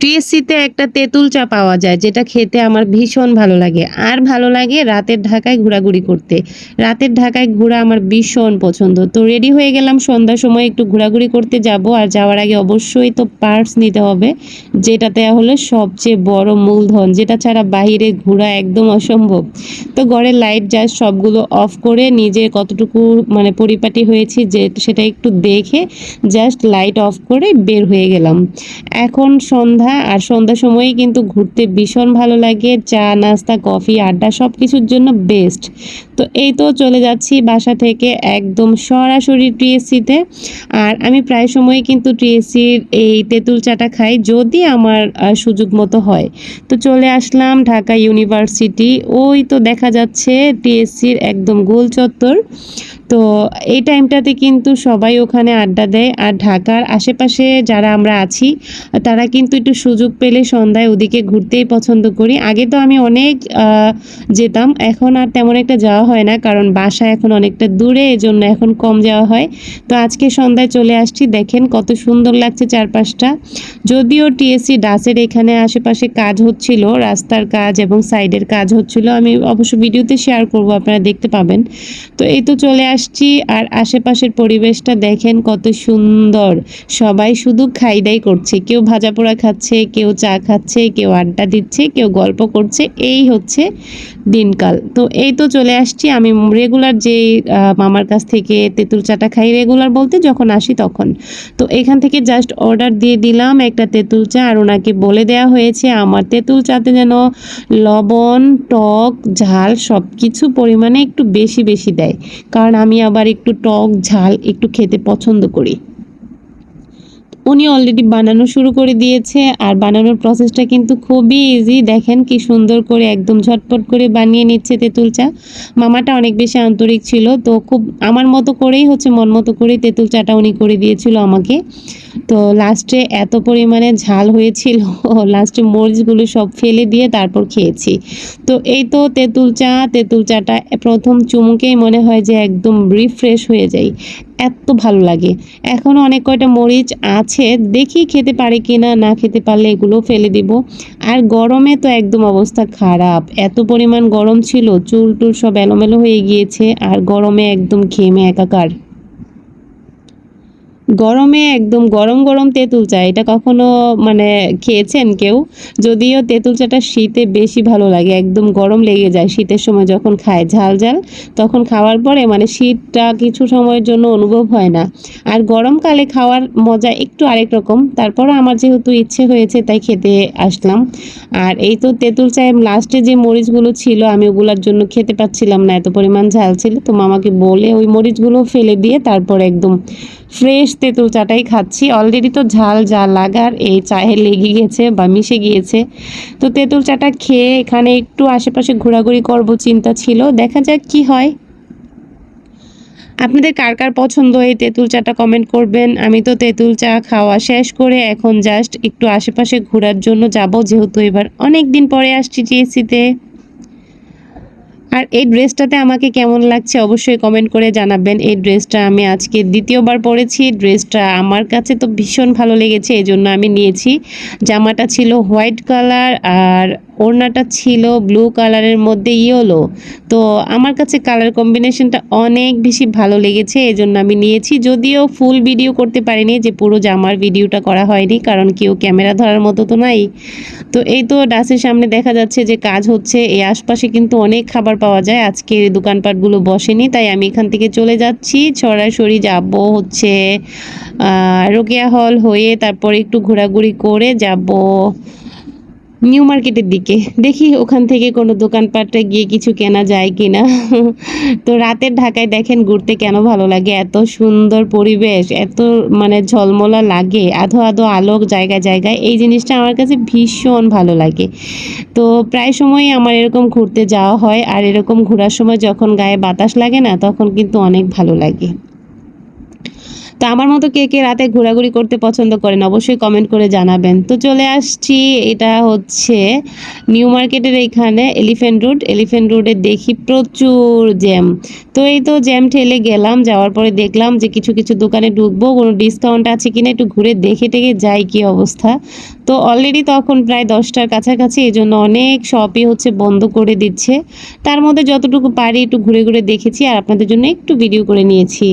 টিএসসিতে একটা তেঁতুল চা পাওয়া যায়, যেটা খেতে আমার ভীষণ ভালো লাগে। আর ভালো লাগে রাতের ঢাকায় ঘোরাঘুরি করতে। রাতের ঢাকায় ঘোরা আমার ভীষণ পছন্দ। তো রেডি হয়ে গেলাম সন্ধ্যার সময় একটু ঘোরাঘুরি করতে যাব, আর যাওয়ার আগে অবশ্যই তো পার্স নিতে হবে যেটাতে হলো সবচেয়ে বড় মূলধন, যেটা ছাড়া বাইরে ঘোরা একদম অসম্ভব। তো ঘরের লাইট জাস্ট সবগুলো অফ করে নিজে কতটুকু মানে পরিপাটি হয়েছি যে সেটা একটু দেখে জাস্ট লাইট অফ করে বের হয়ে গেলাম। এখন সন্ধ্যা আর সন্ধ্যার সময়ই কিন্তু ঘুরতে ভীষণ ভালো লাগে। চা, নাস্তা, কফি, আড্ডা সব কিছুর জন্য বেস্ট তো এই তো চলে যাচ্ছি বাসা থেকে একদম সরাসরি টিএসসিতে। আর আমি প্রায় সময় কিন্তু টিএসসির এই তেঁতুল চাটা খাই, যদি আমার সুযোগ মতো হয়। তো চলে আসলাম ঢাকা ইউনিভার্সিটি। ওই তো দেখা যাচ্ছে টিএসসির একদম গোল চত্বর। তো এই টাইমটাতে কিন্তু সবাই ওখানে আড্ডা দেয়। আর ঢাকার আশেপাশে যারা আমরা আছি, তারা কিন্তু একটু সুযোগ পেলে সন্ধ্যায় ওদিকে ঘুরতেই পছন্দ করি। আগে তো আমি অনেক যেতাম। এখন আর তেমন একটা যাওয়া হয় না, কারণ বাসা এখন অনেকটা দূরে, এজন্য এখন কম যাওয়া হয়। তো আজকে সন্ধ্যায় চলে আসছি, দেখেন কত সুন্দর লাগছে চারপাশটা। যদিও টিএসসি ডাসের এখানে আশেপাশে কাজ হচ্ছিল, রাস্তার কাজ এবং সাইডের কাজ হচ্ছিল, আমি অবশ্য ভিডিওতে শেয়ার করব, আপনারা দেখতে পাবেন। তো এই তো চলে আসছি, আর আশেপাশের পরিবেশটা দেখেন কত সুন্দর। সবাই শুধু খাইদাই করছে, কেউ ভাজা পোড়া খাচ্ছে, কেউ চা খাচ্ছে, কেউ আড্ডা দিচ্ছে, কেউ গল্প করছে, এই হচ্ছে দিনকাল। তো এই তো চলে আসছি আমি রেগুলার যে মামার কাছ থেকে তেঁতুল চাটা খাই রেগুলার বলতে যখন আসি তখন। তো এখান থেকে জাস্ট অর্ডার দিয়ে দিলাম একটা তেঁতুল চা আর ওনাকে বলে দেওয়া হয়েছে আমার তেঁতুল চাতে যেন লবণ, টক, ঝাল সব কিছু পরিমাণে একটু বেশি বেশি দেয়। কারণ আমি আবার একটু টক, ঝাল একটু খেতে পছন্দ করি। উনি অলরেডি বানানো শুরু করে দিয়েছে আর বানানোর প্রসেসটা কিন্তু খুবই ইজি দেখেন কি সুন্দর করে একদম ঝটপট করে বানিয়ে নিচ্ছে তেঁতুল চা। মামাটা অনেক বেশি আন্তরিক ছিল, তো খুব আমার মতো করেই হচ্ছে মন মতো করেই তেঁতুল চাটা উনি করে দিয়েছিল আমাকে। তো লাস্টে এত পরিমাণে ঝাল হয়েছিল লাস্টে মরিচগুলো সব ফেলে দিয়ে তারপর খেয়েছি। তো এই তো তেঁতুল চা, তেঁতুল চাটা প্রথম চুমুকেই মনে হয় যে একদম রিফ্রেশ হয়ে যায়। এত ভালো লাগে। এখন অনেক কয়টা মরিচ আছে, দেখি খেতে পারে কি না না খেতে পারলে এগুলো ফেলে দিব। আর গরমে তো একদম অবস্থা খারাপ। এত পরিমাণ গরম ছিল, চুল টুল সব এলোমেলো হয়ে গিয়েছে, আর গরমে একদম ঘেমে একাকার। গরমে একদম গরম গরম তেঁতুল চা, এটা কখনো মানে খেয়েছেন কেউ? যদিও তেঁতুল চাটা শীতে বেশি ভালো লাগে, একদম গরম লেগে যায় শীতের সময় যখন খায় ঝাল ঝাল, তখন খাওয়ার পরে মানে শীতটা কিছু সময়ের জন্য অনুভব হয় না। আর গরমকালে খাওয়ার মজা একটু আরেক রকম, তারপরও আমার যেহেতু ইচ্ছে হয়েছে তাই খেতে আসলাম। আর এই তো তেঁতুল চায়ের লাস্টে যে মরিচগুলো ছিল, আমি ওগুলোর জন্য খেতে পাচ্ছিলাম না, এত পরিমাণ ঝাল ছিল, তো মামাকে বলে ওই মরিচগুলো ফেলে দিয়ে তারপর একদম ফ্রেশ তেঁতুল চাটাই খাচ্ছি। অলরেডি তো ঝাল, যা লাগার, এই চায়ে লেগে গেছে বা মিশে গিয়েছে। তো তেঁতুল চাটা খেয়ে এখানে একটু আশেপাশে ঘোরাঘুরি করব চিন্তা ছিল। দেখা যাক কি হয়। আপনাদের কার কার পছন্দ এই তেঁতুল চাটা কমেন্ট করবেন। আমি তো তেঁতুল চা খাওয়া শেষ করে এখন জাস্ট একটু আশেপাশে ঘোরার জন্য যাব, যেহেতু এবার অনেক দিন পরে আসছি টিএসসিতে আর এই ড্রেসটাতে আমাকে কেমন লাগছে অবশ্যই কমেন্ট করে জানাবেন। এই ড্রেসটা আমি আজকে দ্বিতীয়বার পরেছি। ড্রেসটা আমার কাছে তো ভীষণ ভালো লেগেছে এই জন্য আমি নিয়েছি। জামাটা ছিল হোয়াইট কালার আর ওড়নাটা ছিল ব্লু কালারের মধ্যে ইয়েলো তো আমার কাছে কালার কম্বিনেশনটা অনেক বেশি ভালো লেগেছে এই জন্য আমি নিয়েছি। যদিও ফুল ভিডিও করতে পারিনি যে পুরো জামার ভিডিওটা করা হয়নি, কারণ কেউ ক্যামেরা ধরার মতো তো নাই। তো এই তো ডাসের সামনে দেখা যাচ্ছে যে কাজ হচ্ছে এই আশপাশে কিন্তু অনেক খাবার পাওয়া যায়। আজকে দোকানপাটগুলো বসেনি, তাই আমি এখান থেকে চলে যাচ্ছি। সরাসরি যাব হচ্ছে রোকেয়া হল হয়ে তারপর একটু ঘোরাঘুরি করে যাব। নিউ মার্কেটের দিকে। দেখি ওখান থেকে কোনো দোকানপাটে গিয়ে কিছু কেনা যায় কি না তো রাতের ঢাকায় দেখেন ঘুরতে কেন ভালো লাগে? এত সুন্দর পরিবেশ, এত মানে ঝলমলা লাগে, আধো আধো আলোক জায়গায় জায়গায়। এই জিনিসটা আমার কাছে ভীষণ ভালো লাগে। তো প্রায় সময় আমার এরকম ঘুরতে যাওয়া হয়। আর এরকম ঘোরার সময় যখন গায়ে বাতাস লাগে না, তখন কিন্তু অনেক ভালো লাগে। তো আমার মতো কে কে রাতে ঘোরাঘুরি করতে পছন্দ করেন অবশ্যই কমেন্ট করে জানাবেন। তো চলে আসছি, এটা হচ্ছে নিউ মার্কেটের এইখানে এলিফ্যান্ট রোড এলিফ্যান্ট রোডে দেখি প্রচুর জ্যাম। তো এই তো জ্যাম ঠেলে গেলাম, যাওয়ার পরে দেখলাম যে কিছু কিছু দোকানে ঢুকবো, কোনো ডিসকাউন্ট আছে কিনা একটু ঘুরে দেখে টেকে যাই কি অবস্থা। তো অলরেডি তখন প্রায় দশটার কাছাকাছি এই জন্য অনেক শপই হচ্ছে বন্ধ করে দিচ্ছে। তার মধ্যে যতটুকু পারি একটু ঘুরে ঘুরে দেখেছি আর আপনাদের জন্য একটু ভিডিও করে নিয়েছি।